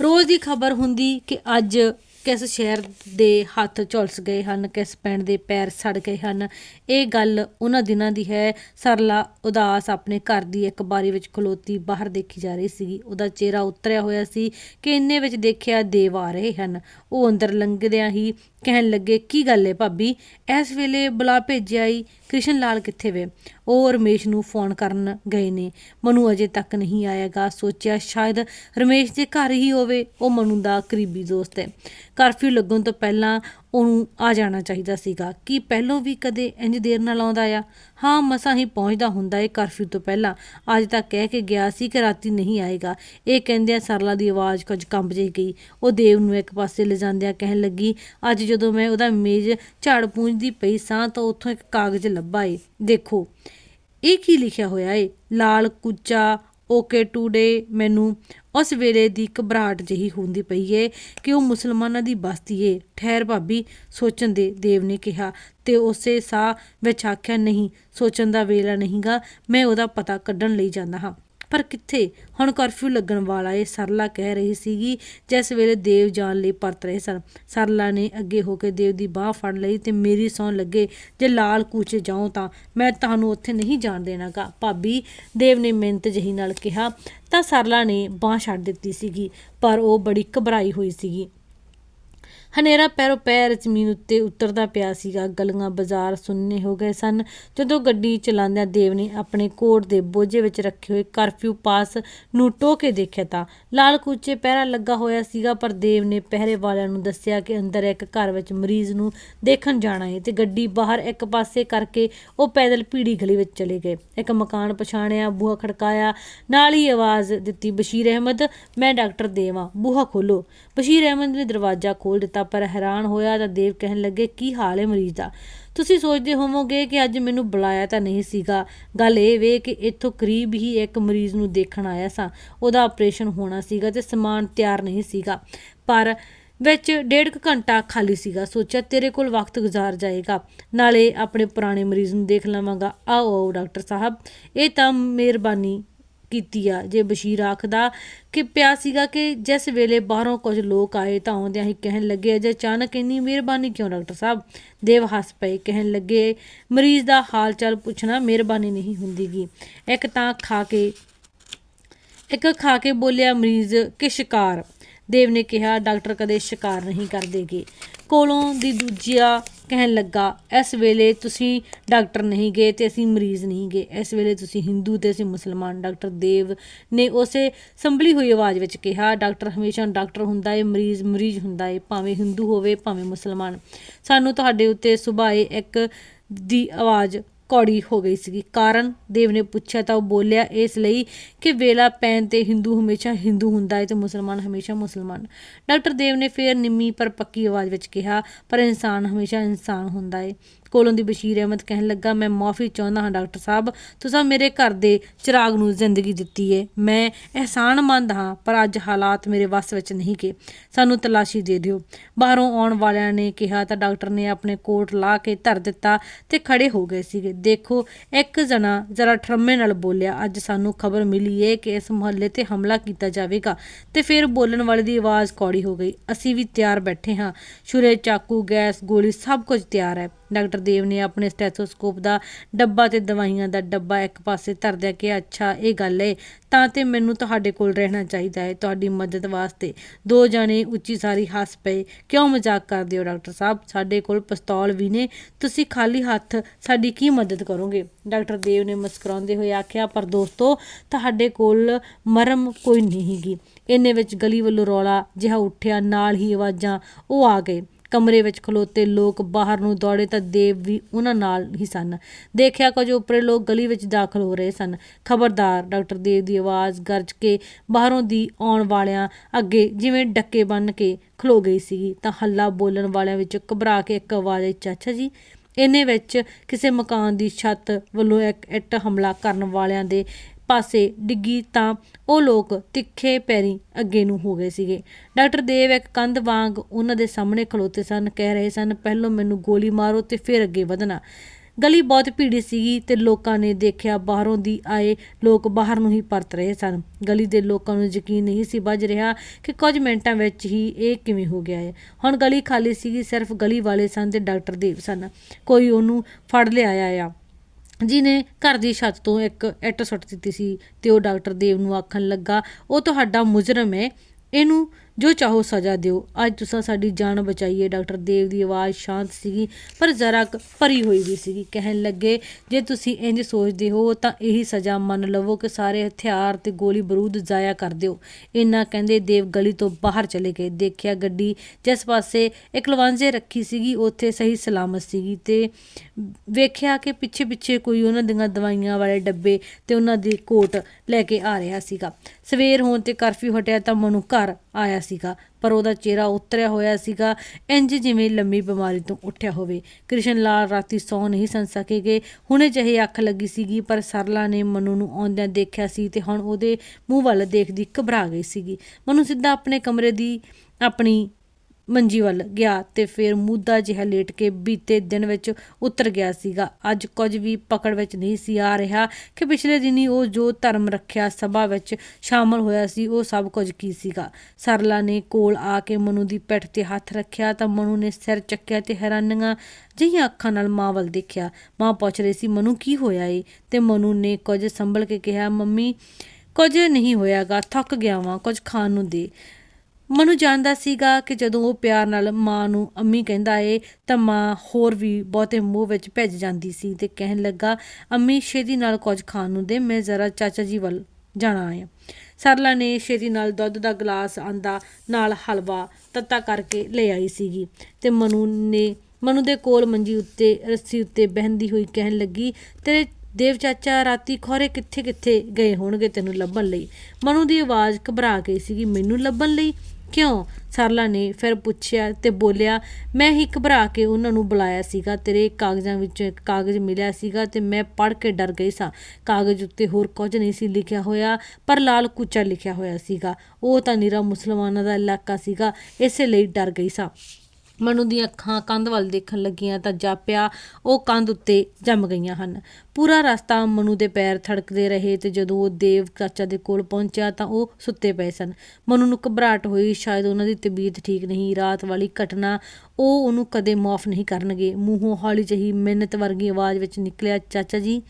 ਰੋਜ਼ ਦੀ ਖਬਰ ਹੁੰਦੀ ਕਿ ਅੱਜ ਕਿਸ ਸ਼ਹਿਰ ਦੇ ਹੱਥ ਝੁਲਸ ਗਏ ਹਨ, ਕਿਸ ਪਿੰਡ ਦੇ ਪੈਰ ਸੜ ਗਏ ਹਨ। ਇਹ ਗੱਲ ਉਹਨਾਂ ਦਿਨਾਂ ਦੀ ਹੈ। ਸਰਲਾ ਉਦਾਸ ਆਪਣੇ ਘਰ ਦੀ ਇੱਕ ਬਾਰੀ ਵਿੱਚ ਖਲੋਤੀ ਬਾਹਰ ਦੇਖੀ ਜਾ ਰਹੀ ਸੀਗੀ। ਉਹਦਾ ਚਿਹਰਾ ਉਤਰਿਆ ਹੋਇਆ ਸੀ ਕਿ ਇੰਨੇ ਵਿੱਚ ਦੇਖਿਆ ਦੇਵ ਆ ਰਹੇ ਹਨ। ਉਹ ਅੰਦਰ ਲੰਘਦਿਆਂ ਹੀ ਕਹਿਣ ਲੱਗੇ, ਕੀ ਗੱਲ ਹੈ ਭਾਬੀ? ਇਸ ਵੇਲੇ ਬੁਲਾ ਭੇਜਿਆ ਈ। ਕ੍ਰਿਸ਼ਨ ਲਾਲ ਕਿੱਥੇ ਵੇ? ਉਹ ਰਮੇਸ਼ ਨੂੰ ਫੋਨ ਕਰਨ ਗਏ ਨੇ। ਮਨੂ ਅਜੇ ਤੱਕ ਨਹੀਂ ਆਏਗਾ ਸੋਚਿਆ ਸ਼ਾਇਦ ਰਮੇਸ਼ ਦੇ ਘਰ ਹੀ ਹੋਵੇ। ਉਹ ਮਨੂ ਦਾ ਕਰੀਬੀ ਦੋਸਤ ਹੈ ਕਰਫਿਊ ਲੱਗਣ ਤੋਂ ਪਹਿਲਾਂ ਉਹਨੂੰ ਆ ਜਾਣਾ ਚਾਹੀਦਾ ਸੀਗਾ ਕਿ ਪਹਿਲੋਂ ਵੀ ਕਦੇ ਇੰਜ ਦੇਰ ਨਾਲ ਆਉਂਦਾ ਆ। ਹਾਂ, ਮਸਾਂ ਹੀ ਪਹੁੰਚਦਾ ਹੁੰਦਾ ਏ ਕਰਫਿਊ ਤੋਂ ਪਹਿਲਾਂ। ਅੱਜ ਤਾਂ ਕਹਿ ਕੇ ਗਿਆ ਸੀ ਕਿ ਰਾਤੀ ਨਹੀਂ ਆਏਗਾ। ਇਹ ਕਹਿੰਦਿਆਂ ਸਰਲਾ ਦੀ ਆਵਾਜ਼ ਕੁਝ ਕੰਬ ਜਿਹੀ ਗਈ। ਉਹ ਦੇਵ ਨੂੰ ਇੱਕ ਪਾਸੇ ਲਿਜਾਂਦਿਆਂ ਕਹਿਣ ਲੱਗੀ, ਅੱਜ ਜਦੋਂ ਮੈਂ ਉਹਦਾ ਮੇਜ਼ ਝਾੜ ਪੂੰਝਦੀ ਪਈ ਸਾਂ ਤਾਂ ਉੱਥੋਂ ਇੱਕ ਕਾਗਜ਼ ਲੱਭਾ ਏ। ਦੇਖੋ, ਇਹ ਕੀ ਲਿਖਿਆ ਹੋਇਆ ਏ? ਲਾਲ ਕੁਚਾ ਓਕੇ ਟੂਡੇ, ਮੈਨੂੰ ਉਸ ਵੇਲੇ ਦੀ ਘਬਰਾਹਟ ਜਿਹੀ ਹੁੰਦੀ ਪਈ ਏ ਕਿ ਉਹ ਮੁਸਲਮਾਨਾਂ ਦੀ ਬਸਤੀ ਏ। ਠਹਿਰ ਭਾਬੀ, ਸੋਚਣ ਦੇ ਦੇਵ ਨੇ ਕਿਹਾ, ਤੇ ਉਸੇ ਸਾਹ ਵਿੱਚ ਆਖਿਆ, ਨਹੀਂ, ਸੋਚਣ ਦਾ ਵੇਲਾ ਨਹੀਂਗਾ, ਮੈਂ ਉਹਦਾ ਪਤਾ ਕੱਢਣ ਲਈ ਜਾਂਦਾ ਹਾਂ। ਪਰ ਕਿੱਥੇ? ਹੁਣ ਕਰਫਿਊ ਲੱਗਣ ਵਾਲਾ ਏ, ਸਰਲਾ ਕਹਿ ਰਹੀ ਸੀਗੀ। ਜਿਸ ਵੇਲੇ ਦੇਵ ਜਾਣ ਲਈ ਪਰਤ ਰਹੇ ਸਨ। ਸਰਲਾ ਨੇ ਅੱਗੇ ਹੋ ਕੇ ਦੇਵ ਦੀ ਬਾਹ ਫੜ ਲਈ ਤੇ ਮੇਰੀ ਸੌਂ ਲੱਗੇ, ਜੇ ਲਾਲ ਕੂਚੇ ਜਾਉ ਤਾਂ ਮੈਂ ਤੁਹਾਨੂੰ ਉੱਥੇ ਨਹੀਂ ਜਾਣ ਦੇਣਾਗਾ। ਭਾਬੀ ਦੇਵ ਨੇ ਮਿੰਤ ਜਹੀ ਨਾਲ ਕਿਹਾ। ਤਾਂ ਸਰਲਾ ਨੇ ਬਾਹ ਛੱਡ ਦਿੱਤੀ ਸੀਗੀ, ਪਰ ਉਹ ਬੜੀ ਘਬਰਾਈ ਹੋਈ ਸੀਗੀ। ਹਨੇਰਾ ਪੈਰੋ ਪੈਰ ਜ਼ਮੀਨ ਉੱਤੇ ਉਤਰਦਾ ਪਿਆ ਸੀਗਾ। ਗਲੀਆਂ ਬਾਜ਼ਾਰ ਸੁੰਨੇ ਹੋ ਗਏ ਸਨ। ਜਦੋਂ ਗੱਡੀ ਚਲਾਉਂਦਿਆਂ ਦੇਵ ਨੇ ਆਪਣੇ ਕੋਟ ਦੇ ਬੋਝੇ ਵਿੱਚ ਰੱਖੇ ਹੋਏ ਕਰਫਿਊ ਪਾਸ ਨੂੰ ਟੋਹ ਕੇ ਦੇਖਿਆ ਤਾਂ ਲਾਲ ਕੂਚੇ ਪਹਿਰਾ ਲੱਗਾ ਹੋਇਆ ਸੀਗਾ, ਪਰ ਦੇਵ ਨੇ ਪਹਿਰੇ ਵਾਲਿਆਂ ਨੂੰ ਦੱਸਿਆ ਕਿ ਅੰਦਰ ਇੱਕ ਘਰ ਵਿੱਚ ਮਰੀਜ਼ ਨੂੰ ਦੇਖਣ ਜਾਣਾ ਹੈ ਤੇ ਗੱਡੀ ਬਾਹਰ ਇੱਕ ਪਾਸੇ ਕਰਕੇ ਉਹ ਪੈਦਲ ਭੀੜੀ ਗਲੀ ਵਿੱਚ ਚਲੇ ਗਏ। ਇੱਕ ਮਕਾਨ ਪਛਾਣਿਆ, ਬੂਹਾ ਖੜਕਾਇਆ, ਨਾਲ ਹੀ ਆਵਾਜ਼ ਦਿੱਤੀ, ਬਸ਼ੀਰ ਅਹਿਮਦ, ਮੈਂ ਡਾਕਟਰ ਦੇਵ। ਬੂਹਾ ਖੋਲੋ ਬਸ਼ੀਰ ਅਹਿਮਦ ਨੇ ਦਰਵਾਜ਼ਾ ਖੋਲ ਦਿੱਤਾ ਪਰ ਹੈਰਾਨ ਹੋਇਆ ਤਾਂ ਦੇਵ ਕਹਿਣ ਲੱਗੇ, ਕੀ ਹਾਲ ਹੈ ਮਰੀਜ਼ ਦਾ? ਤੁਸੀਂ ਸੋਚਦੇ ਹੋਵੋਗੇ ਕਿ ਅੱਜ ਮੈਨੂੰ ਬੁਲਾਇਆ ਤਾਂ ਨਹੀਂ ਸੀਗਾ। ਗੱਲ ਇਹ ਵੇ ਕਿ ਇੱਥੋਂ ਕਰੀਬ ਹੀ ਇੱਕ ਮਰੀਜ਼ ਨੂੰ ਦੇਖਣ ਆਇਆ ਸਾਂ। ਉਹਦਾ ਆਪਰੇਸ਼ਨ ਹੋਣਾ ਸੀਗਾ ਤੇ ਸਮਾਨ ਤਿਆਰ ਨਹੀਂ ਸੀਗਾ। ਪਰ ਵਿੱਚ ਡੇਢ ਕੁ ਘੰਟਾ ਖਾਲੀ ਸੀਗਾ। ਸੋਚਿਆ, ਤੇਰੇ ਕੋਲ ਵਕਤ ਗੁਜ਼ਾਰ ਜਾਏਗਾ। ਨਾਲੇ ਆਪਣੇ ਪੁਰਾਣੇ ਮਰੀਜ਼ ਨੂੰ ਦੇਖ ਲਵਾਂਗਾ। ਆਓ ਆਓ, ਡਾਕਟਰ ਸਾਹਿਬ। ਇਹ ਤਾਂ ਮਿਹਰਬਾਨੀ ਕੀਤੀ ਆ। ਜੇ ਬਸ਼ੀਰ ਆਖਦਾ ਕਿ ਪਿਆ ਸੀਗਾ ਕਿ ਜਿਸ ਵੇਲੇ ਬਾਹਰੋਂ ਕੁਝ ਲੋਕ ਆਏ ਤਾਂ ਆਉਂਦਿਆਂ ਹੀ ਕਹਿਣ ਲੱਗੇ, ਅਜੇ ਅਚਾਨਕ ਇੰਨੀ ਮਿਹਰਬਾਨੀ ਕਿਉਂ ਡਾਕਟਰ ਸਾਹਿਬ? ਦੇਵ ਹੱਸ ਪਏ, ਕਹਿਣ ਲੱਗੇ, ਮਰੀਜ਼ ਦਾ ਹਾਲ ਚਾਲ ਪੁੱਛਣਾ ਮਿਹਰਬਾਨੀ ਨਹੀਂ ਹੁੰਦੀਗੀ। ਇੱਕ ਤਾਂ ਖਾ ਕੇ, ਇੱਕ ਖਾ ਕੇ ਬੋਲਿਆ ਮਰੀਜ਼, ਕਿ ਸ਼ਿਕਾਰ? ਦੇਵ ਨੇ ਕਿਹਾ, ਡਾਕਟਰ ਕਦੇ ਸ਼ਿਕਾਰ ਨਹੀਂ ਕਰਦੇਗੇ ਕੋਲੋਂ ਦੀ ਦੂਜਿਆ ਕਹਿਣ ਲੱਗਾ, ਇਸ ਵੇਲੇ ਤੁਸੀਂ ਡਾਕਟਰ ਨਹੀਂ ਗਏ ਤੇ ਅਸੀਂ ਮਰੀਜ਼ ਨਹੀਂ ਗਏ। ਇਸ ਵੇਲੇ ਤੁਸੀਂ ਹਿੰਦੂ ਤੇ ਅਸੀਂ ਮੁਸਲਮਾਨ। ਡਾਕਟਰ ਦੇਵ ਨੇ ਉਸੇ ਸੰਭਲੀ ਹੋਈ ਆਵਾਜ਼ ਵਿੱਚ ਕਿਹਾ, ਡਾਕਟਰ ਹਮੇਸ਼ਾ ਡਾਕਟਰ ਹੁੰਦਾ ਏ, ਮਰੀਜ਼ ਮਰੀਜ਼ ਹੁੰਦਾ ਏ, ਭਾਵੇਂ ਹਿੰਦੂ ਹੋਵੇ, ਭਾਵੇਂ ਮੁਸਲਮਾਨ। ਸਾਨੂੰ ਤੁਹਾਡੇ ਉੱਤੇ ਸੁਭਾਏ ਇੱਕ ਦੀ ਆਵਾਜ਼ ਕੌੜੀ ਹੋ ਗਈ ਸੀਗੀ। ਕਾਰਨ ਦੇਵ ਨੇ ਪੁੱਛਿਆ ਤਾਂ ਉਹ ਬੋਲਿਆ ਇਸ ਲਈ ਕਿ ਵੇਲਾ ਪੈਣ ਤੇ ਹਿੰਦੂ ਹਮੇਸ਼ਾ ਹਿੰਦੂ ਹੁੰਦਾ ਹੈ ਤੇ ਮੁਸਲਮਾਨ ਹਮੇਸ਼ਾ ਮੁਸਲਮਾਨ। ਡਾਕਟਰ ਦੇਵ ਨੇ ਫੇਰ ਨਿੰਮੀ ਪਰ ਪੱਕੀ ਆਵਾਜ਼ ਵਿੱਚ ਕਿਹਾ, ਪਰ ਇਨਸਾਨ ਹਮੇਸ਼ਾ ਇਨਸਾਨ ਹੁੰਦਾ ਹੈ। ਕੋਲੋਂ ਦੀ ਬਸ਼ੀਰ ਅਹਿਮਦ ਕਹਿਣ ਲੱਗਾ, ਮੈਂ ਮਾਫੀ ਚਾਹੁੰਦਾ ਹਾਂ ਡਾਕਟਰ ਸਾਹਿਬ, ਤੁਸੀਂ ਮੇਰੇ ਘਰ ਦੇ ਚਿਰਾਗ ਨੂੰ ਜ਼ਿੰਦਗੀ ਦਿੱਤੀ ਏ। ਮੈਂ ਅਹਿਸਾਨਮੰਦ ਹਾਂ, ਪਰ ਅੱਜ ਹਾਲਾਤ ਮੇਰੇ ਵੱਸ ਵਿੱਚ ਨਹੀਂ ਕਿ ਸਾਨੂੰ ਤਲਾਸ਼ੀ ਦੇ ਦਿਓ। ਬਾਹਰੋਂ ਆਉਣ ਵਾਲਿਆਂ ਨੇ ਕਿਹਾ ਤਾਂ ਡਾਕਟਰ ਨੇ ਆਪਣੇ ਕੋਟ ਲਾ ਕੇ ਧਰ ਦਿੱਤਾ ਤੇ ਖੜੇ ਹੋ ਗਏ ਸੀਗੇ। ਦੇਖੋ, ਇੱਕ ਜਣਾ ਜ਼ਰਾ ਠਰਮੇ ਨਾਲ ਬੋਲਿਆ, ਅੱਜ ਸਾਨੂੰ ਖਬਰ ਮਿਲੀ ਏ ਕਿ ਇਸ ਮੁਹੱਲੇ ਤੇ ਹਮਲਾ ਕੀਤਾ ਜਾਵੇਗਾ। ਤੇ ਫਿਰ ਬੋਲਣ ਵਾਲੇ ਦੀ ਆਵਾਜ਼ ਕੌੜੀ ਹੋ ਗਈ। ਅਸੀਂ ਵੀ ਤਿਆਰ ਬੈਠੇ ਹਾਂ। ਛੁਰੇ, ਚਾਕੂ, ਗੈਸ, ਗੋਲੀ ਸਭ ਕੁਝ ਤਿਆਰ ਹੈ। ਡਾਕਟਰ ਦੇਵ ਨੇ ਆਪਣੇ ਸਟੈਥੋਸਕੋਪ ਦਾ ਡੱਬਾ ਤੇ ਦਵਾਈਆਂ ਦਾ ਡੱਬਾ ਇੱਕ ਪਾਸੇ ਧਰਦਿਆਂ ਕਿ ਅੱਛਾ, ਇਹ ਗੱਲ ਏ, ਤਾਂ ਤੇ ਮੈਨੂੰ ਤੁਹਾਡੇ ਕੋਲ ਰਹਿਣਾ ਚਾਹੀਦਾ ਹੈ ਤੁਹਾਡੀ ਮਦਦ ਵਾਸਤੇ। ਦੋ ਜਣੇ ਉੱਚੀ ਸਾਰੀ ਹੱਸ ਪਏ। ਕਿਉਂ ਮਜ਼ਾਕ ਕਰਦੇ ਹੋ ਡਾਕਟਰ ਸਾਹਿਬ? ਸਾਡੇ ਕੋਲ ਪਿਸਤੌਲ ਵੀ ਨੇ, ਤੁਸੀਂ ਖਾਲੀ ਹੱਥ ਸਾਡੀ ਕੀ ਮਦਦ ਕਰੋਗੇ? ਡਾਕਟਰ ਦੇਵ ਨੇ ਮੁਸਕਰਾਉਂਦੇ ਹੋਏ ਆਖਿਆ, ਪਰ ਦੋਸਤੋ, ਤੁਹਾਡੇ ਕੋਲ ਮਰਮ ਕੋਈ ਨਹੀਂਗੀ ਇੰਨੇ ਵਿੱਚ ਗਲੀ ਵੱਲੋਂ ਰੌਲਾ ਜਿਹਾ ਉੱਠਿਆ, ਨਾਲ ਹੀ ਆਵਾਜ਼ਾਂ ਉਹ ਆ ਗਏ। ਕਮਰੇ ਵਿੱਚ ਖਲੋਤੇ ਲੋਕ ਬਾਹਰ ਨੂੰ ਦੌੜੇ ਤਾਂ ਦੇਵ ਵੀ ਉਹਨਾਂ ਨਾਲ ਹੀ ਸਨ। ਦੇਖਿਆ ਕੁਝ ਉੱਪਰੇ ਲੋਕ ਗਲੀ ਵਿੱਚ ਦਾਖਲ ਹੋ ਰਹੇ ਸਨ। ਖਬਰਦਾਰ ਡਾਕਟਰ ਦੇਵ ਦੀ ਆਵਾਜ਼ ਗਰਜ ਕੇ ਬਾਹਰੋਂ ਦੀ ਆਉਣ ਵਾਲਿਆਂ ਅੱਗੇ ਜਿਵੇਂ ਡੱਕੇ ਬੰਨ ਕੇ ਖਲੋ ਗਈ ਸੀਗੀ, ਤਾਂ ਹੱਲਾ ਬੋਲਣ ਵਾਲਿਆਂ ਵਿੱਚ ਘਬਰਾ ਕੇ ਇੱਕ ਆਵਾਜ਼ ਆਈ, ਚਾਚਾ ਜੀ, ਇਹਨੇ ਵਿੱਚ ਕਿਸੇ ਮਕਾਨ ਦੀ ਛੱਤ ਵੱਲੋਂ ਇੱਕ ਇੱਟ ਹਮਲਾ ਕਰਨ ਵਾਲਿਆਂ ਦੇ ਪਾਸੇ ਡਿੱਗੀ ਤਾਂ ਉਹ ਲੋਕ ਤਿੱਖੇ ਪੈਰੀ ਅੱਗੇ ਨੂੰ ਹੋ ਗਏ ਸੀਗੇ। ਡਾਕਟਰ ਦੇਵ ਇੱਕ ਕੰਧ ਵਾਂਗ ਉਹਨਾਂ ਦੇ ਸਾਹਮਣੇ ਖਲੋਤੇ ਸਨ, ਕਹਿ ਰਹੇ ਸਨ, ਪਹਿਲੋਂ ਮੈਨੂੰ ਗੋਲੀ ਮਾਰੋ ਤੇ ਫਿਰ ਅੱਗੇ ਵਧਣਾ। ਗਲੀ ਬਹੁਤ ਭੀੜੀ ਸੀਗੀ ਤੇ ਲੋਕਾਂ ਨੇ ਦੇਖਿਆ ਬਾਹਰੋਂ ਦੀ ਆਏ ਲੋਕ ਬਾਹਰ ਨੂੰ ਹੀ ਪਰਤ ਰਹੇ ਸਨ। ਗਲੀ ਦੇ ਲੋਕਾਂ ਨੂੰ ਯਕੀਨ ਨਹੀਂ ਸੀ ਵੱਜ ਰਿਹਾ ਕਿ ਕੁਝ ਮਿੰਟਾਂ ਵਿੱਚ ਹੀ ਇਹ ਕਿਵੇਂ ਹੋ ਗਿਆ ਹੈ। ਹੁਣ ਗਲੀ ਖਾਲੀ ਸੀਗੀ, ਸਿਰਫ ਗਲੀ ਵਾਲੇ ਸਨ ਤੇ ਡਾਕਟਰ ਦੇਵ ਸਨ। ਕੋਈ ਉਹਨੂੰ ਫੜ ਲਿਆਇਆ ਆ। ਜਿਹਨੇ ਘਰ ਦੀ ਛੱਤ ਤੋਂ ਇੱਕ ਇੱਟ ਸੁੱਟ ਦਿੱਤੀ ਸੀ ਤੇ ਉਹ ਡਾਕਟਰ ਦੇਵ ਨੂੰ ਆਖਣ ਲੱਗਾ, ਉਹ ਤੁਹਾਡਾ ਮੁਜਰਮ ਹੈ ਇਹਨੂੰ ਜੋ ਚਾਹੋ ਸਜ਼ਾ ਦਿਓ। ਅੱਜ ਤੁਸੀਂ ਸਾਡੀ ਜਾਨ ਬਚਾਈਏ। ਡਾਕਟਰ ਦੇਵ ਦੀ ਆਵਾਜ਼ ਸ਼ਾਂਤ ਸੀਗੀ, ਪਰ ਜ਼ਰਾ ਭਰੀ ਹੋਈ ਵੀ ਸੀਗੀ। ਕਹਿਣ ਲੱਗੇ, ਜੇ ਤੁਸੀਂ ਇੰਜ ਸੋਚਦੇ ਹੋ, ਤਾਂ ਇਹੀ ਸਜ਼ਾ ਮੰਨ ਲਵੋ ਕਿ ਸਾਰੇ ਹਥਿਆਰ ਤੇ ਗੋਲੀ ਬਰੂਦ ਜ਼ਾਇਆ ਕਰ ਦਿਓ। ਇੰਨਾ ਕਹਿੰਦੇ ਦੇਵ ਗਲੀ ਤੋਂ ਬਾਹਰ ਚਲੇ ਗਏ। ਦੇਖਿਆ ਗੱਡੀ ਜਿਸ ਪਾਸੇ ਇੱਕ ਲਵਾਂਜੇ ਰੱਖੀ ਸੀਗੀ, ਉੱਥੇ ਸਹੀ ਸਲਾਮਤ ਸੀਗੀ ਤੇ ਵੇਖਿਆ ਕਿ ਪਿੱਛੇ ਪਿੱਛੇ ਕੋਈ ਉਹਨਾਂ ਦੀਆਂ ਦਵਾਈਆਂ ਵਾਲੇ ਡੱਬੇ ਤੇ ਉਹਨਾਂ ਦੀ ਕੋਟ ਲੈ ਕੇ ਆ ਰਿਹਾ ਸੀਗਾ। ਸਵੇਰ ਹੋਣ ਤੇ ਕਰਫਿਊ ਹਟਿਆ ਤਾਂ ਮਨੂ ਘਰ ਆਇਆ ਸੀਗਾ, ਪਰ ਉਹਦਾ ਚਿਹਰਾ ਉਤਰਿਆ ਹੋਇਆ ਸੀਗਾ। ਇੰਜ ਜਿਵੇਂ ਲੰਮੀ ਬਿਮਾਰੀ ਤੋਂ ਉੱਠਿਆ ਹੋਵੇ। ਕ੍ਰਿਸ਼ਨ ਲਾਲ ਰਾਤੀ ਸੌ ਨਹੀਂ ਸੰ ਸਕੇਗੇ। ਹੁਣੇ ਜਿਹੇ ਅੱਖ ਲੱਗੀ ਸੀਗੀ, ਪਰ ਸਰਲਾ ਨੇ ਮਨੂ ਨੂੰ ਆਉਂਦਿਆਂ ਦੇਖਿਆ ਸੀ ਤੇ ਹੁਣ ਉਹਦੇ ਮੂੰਹ ਵੱਲ ਦੇਖਦੀ ਘਬਰਾ ਗਈ ਸੀਗੀ। ਮਨੂ ਸਿੱਧਾ ਆਪਣੇ ਕਮਰੇ ਦੀ ਆਪਣੀ ਮੰਜੀ ਵੱਲ ਗਿਆ ਤੇ ਫਿਰ ਮੁੱਦਾ ਜਿਹਾ ਲੇਟ ਕੇ ਬੀਤੇ ਦਿਨ ਵਿੱਚ ਉਤਰ ਗਿਆ ਸੀਗਾ। ਅੱਜ ਕੁਝ ਵੀ ਪਕੜ ਵਿੱਚ ਨਹੀਂ ਸੀ ਆ ਰਿਹਾ ਕਿ ਪਿਛਲੇ ਦਿਨੀ ਉਹ ਜੋ ਧਰਮ ਰੱਖਿਆ ਸਭਾ ਵਿੱਚ ਸ਼ਾਮਲ ਹੋਇਆ ਸੀ, ਉਹ ਸਭ ਕੁਝ ਕੀ ਸੀਗਾ? ਸਰਲਾ ਨੇ ਕੋਲ ਆ ਕੇ ਮਨੂ ਦੀ ਪਿੱਠ ਤੇ ਹੱਥ ਰੱਖਿਆ ਤਾਂ ਮਨੂ ਨੇ ਸਿਰ ਚੱਕਿਆ ਤੇ ਹੈਰਾਨੀਆਂ ਜਿਹੀਆਂ ਅੱਖਾਂ ਨਾਲ ਮਾਂ ਵੱਲ ਦੇਖਿਆ। ਮਾਂ ਪੁੱਛ ਰਹੀ ਸੀ, ਮਨੂ, ਕੀ ਹੋਇਆ ਏ? ਤੇ ਮਨੂ ਨੇ ਕੁਝ ਸੰਭਲ ਕੇ ਕਿਹਾ, ਮੰਮੀ, ਕੁਝ ਨਹੀਂ ਹੋਇਆਗਾ, ਥੱਕ ਗਿਆ ਵਾਂ, ਕੁਝ ਖਾਣ ਨੂੰ ਦੇ। ਮਨੂ ਜਾਣਦਾ ਸੀਗਾ ਕਿ ਜਦੋਂ ਉਹ ਪਿਆਰ ਨਾਲ ਮਾਂ ਨੂੰ ਅੰਮੀ ਕਹਿੰਦਾ ਏ, ਤਾਂ ਮਾਂ ਹੋਰ ਵੀ ਬਹੁਤੇ ਮੂੰਹ ਵਿੱਚ ਭਿੱਜ ਜਾਂਦੀ ਸੀ ਤੇ ਕਹਿਣ ਲੱਗਾ, ਅੰਮੀ, ਛੇਤੀ ਨਾਲ ਕੁਝ ਖਾਣ ਨੂੰ ਦੇ, ਮੈਂ ਜ਼ਰਾ ਚਾਚਾ ਜੀ ਵੱਲ ਜਾਣਾ ਆ। ਸਰਲਾ ਨੇ ਛੇਤੀ ਨਾਲ ਦੁੱਧ ਦਾ ਗਲਾਸ ਆਂਦਾ, ਨਾਲ ਹਲਵਾ ਤੱਤਾ ਕਰਕੇ ਲੈ ਆਈ ਸੀਗੀ ਤੇ ਮਨੂ ਨੇ, ਮਨੂ ਦੇ ਕੋਲ ਮੰਜੀ ਉੱਤੇ, ਰੱਸੀ ਉੱਤੇ ਬਹਿੰਦੀ ਹੋਈ ਕਹਿਣ ਲੱਗੀ, ਤੇਰੇ ਦੇਵ ਚਾਚਾ ਰਾਤੀ ਖੋਰੇ ਕਿੱਥੇ ਕਿੱਥੇ ਗਏ ਹੋਣਗੇ ਤੈਨੂੰ ਲੱਭਣ ਲਈ? ਮਨੂ ਦੀ ਆਵਾਜ਼ ਘਬਰਾ ਗਈ ਸੀਗੀ, ਮੈਨੂੰ ਲੱਭਣ ਲਈ? ਕਿਉਂ? ਸਰਲਾ ਨੇ ਫਿਰ ਪੁੱਛਿਆ ਤੇ ਬੋਲਿਆ, ਮੈਂ ਹੀ ਘਬਰਾ ਕੇ ਉਹਨਾਂ ਨੂੰ ਬੁਲਾਇਆ ਸੀਗਾ, ਤੇਰੇ ਕਾਗਜ਼ਾਂ ਵਿੱਚੋਂ ਇੱਕ ਕਾਗਜ਼ ਮਿਲਿਆ ਸੀਗਾ ਤੇ ਮੈਂ ਪੜ੍ਹ ਕੇ ਡਰ ਗਈ ਸਾਂ। ਕਾਗਜ਼ ਉੱਤੇ ਹੋਰ ਕੁਝ ਨਹੀਂ ਸੀ ਲਿਖਿਆ ਹੋਇਆ, ਪਰ ਲਾਲ ਕੁਚਾ ਲਿਖਿਆ ਹੋਇਆ ਸੀਗਾ। ਉਹ ਤਾਂ ਨਿਰਾ ਮੁਸਲਮਾਨਾਂ ਦਾ ਇਲਾਕਾ ਸੀਗਾ, ਇਸੇ ਲਈ ਡਰ ਗਈ ਸਾਂ। ਮਨੂ ਦੀਆਂ ਅੱਖਾਂ ਕੰਧ ਵੱਲ ਦੇਖਣ ਲੱਗੀਆਂ ਤਾਂ ਜਾਪਿਆ ਉਹ ਕੰਧ ਉੱਤੇ ਜੰਮ ਗਈਆਂ ਹਨ। ਪੂਰਾ ਰਸਤਾ ਮਨੂ ਦੇ ਪੈਰ ਥੜਕਦੇ ਰਹੇ ਤੇ ਜਦੋਂ ਉਹ ਦੇਵ ਚਾਚਾ ਦੇ ਕੋਲ ਪਹੁੰਚਿਆ ਤਾਂ ਉਹ ਸੁੱਤੇ ਪਏ ਸਨ। ਮਨੂ ਨੂੰ ਘਬਰਾਹਟ ਹੋਈ, ਸ਼ਾਇਦ ਉਹਨਾਂ ਦੀ ਤਬੀਅਤ ਠੀਕ ਨਹੀਂ, ਰਾਤ ਵਾਲੀ ਘਟਨਾ, ਉਹ ਉਹਨੂੰ ਕਦੇ ਮਾਫ ਨਹੀਂ ਕਰਨਗੇ। ਮੂੰਹੋਂ ਹੌਲੀ ਜਿਹੀ ਮਿੰਨਤ ਵਰਗੀ ਆਵਾਜ਼ ਵਿੱਚ ਨਿਕਲਿਆ, ਚਾਚਾ ਜੀ,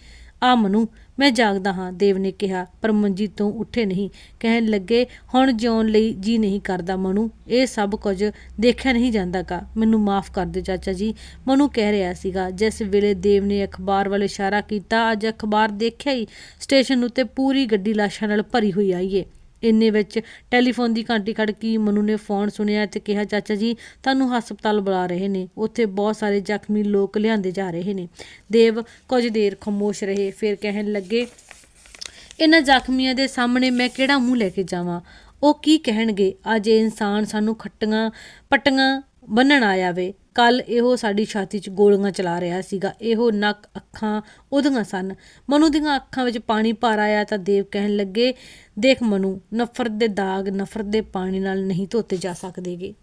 ਆ ਮਨੂ ਮੈਂ ਜਾਗਦਾ ਹਾਂ, ਦੇਵ ਨੇ ਕਿਹਾ, ਪਰ ਮੰਜੀ ਤੋਂ ਉੱਠੇ ਨਹੀਂ। ਕਹਿਣ ਲੱਗੇ, ਹੁਣ ਜਿਉਣ ਲਈ ਜੀ ਨਹੀਂ ਕਰਦਾ ਮਨੂ। ਇਹ ਸਭ ਕੁਝ ਦੇਖਿਆ ਨਹੀਂ ਜਾਂਦਾਗਾ ਮੈਨੂੰ ਮਾਫ ਕਰ ਦਿਓ ਚਾਚਾ ਜੀ। ਮਨੂ ਕਹਿ ਰਿਹਾ ਸੀਗਾ, ਜਿਸ ਵੇਲੇ ਦੇਵ ਨੇ ਅਖਬਾਰ ਵੱਲ ਇਸ਼ਾਰਾ ਕੀਤਾ, ਅੱਜ ਅਖਬਾਰ ਦੇਖਿਆ ਹੀ ਸਟੇਸ਼ਨ ਉੱਤੇ ਪੂਰੀ ਗੱਡੀ ਲਾਸ਼ਾਂ ਨਾਲ ਭਰੀ ਹੋਈ ਆਈ ਏ। ਇੰਨੇ ਵਿੱਚ ਟੈਲੀਫੋਨ ਦੀ ਘੰਟੀ ਖੜਕੀ ਮਨੂ ਨੇ ਫੋਨ ਸੁਣਿਆ ਤੇ ਕਿਹਾ, ਚਾਚਾ ਜੀ, ਤੁਹਾਨੂੰ ਹਸਪਤਾਲ ਬੁਲਾ ਰਹੇ ਨੇ। ਉੱਥੇ ਬਹੁਤ ਸਾਰੇ ਜ਼ਖਮੀ ਲੋਕ ਲਿਆਂਦੇ ਜਾ ਰਹੇ ਨੇ। ਦੇਵ ਕੁਝ ਦੇਰ ਖਾਮੋਸ਼ ਰਹੇ, ਫਿਰ ਕਹਿਣ ਲੱਗੇ, ਇਹਨਾਂ ਜ਼ਖਮੀਆਂ ਦੇ ਸਾਹਮਣੇ ਮੈਂ ਕਿਹੜਾ ਮੂੰਹ ਲੈ ਕੇ ਜਾਵਾਂ? ਉਹ ਕੀ ਕਹਿਣਗੇ? ਅੱਜ ਇਹ ਇਨਸਾਨ ਸਾਨੂੰ ਖੱਟੀਆਂ ਪੱਟੀਆਂ ਬੰਨਣ ਆਇਆ ਵੇ। ਕੱਲ ਇਹੋ ਸਾਡੀ ਛਾਤੀ 'ਚ ਗੋਲੀਆਂ ਚਲਾ ਰਿਹਾ ਸੀਗਾ। ਇਹੋ ਨੱਕ, ਅੱਖਾਂ ਉਹਦੀਆਂ ਸਨ। ਮਨੂ ਦੀਆਂ ਅੱਖਾਂ ਵਿੱਚ ਪਾਣੀ ਭਰ ਆਇਆ ਤਾਂ ਦੇਵ ਕਹਿਣ ਲੱਗੇ, ਦੇਖ ਮਨੂ, ਨਫ਼ਰਤ ਦੇ ਦਾਗ ਨਫ਼ਰਤ ਦੇ ਪਾਣੀ ਨਾਲ ਨਹੀਂ ਧੋਤੇ ਜਾ ਸਕਦੇਗੇ।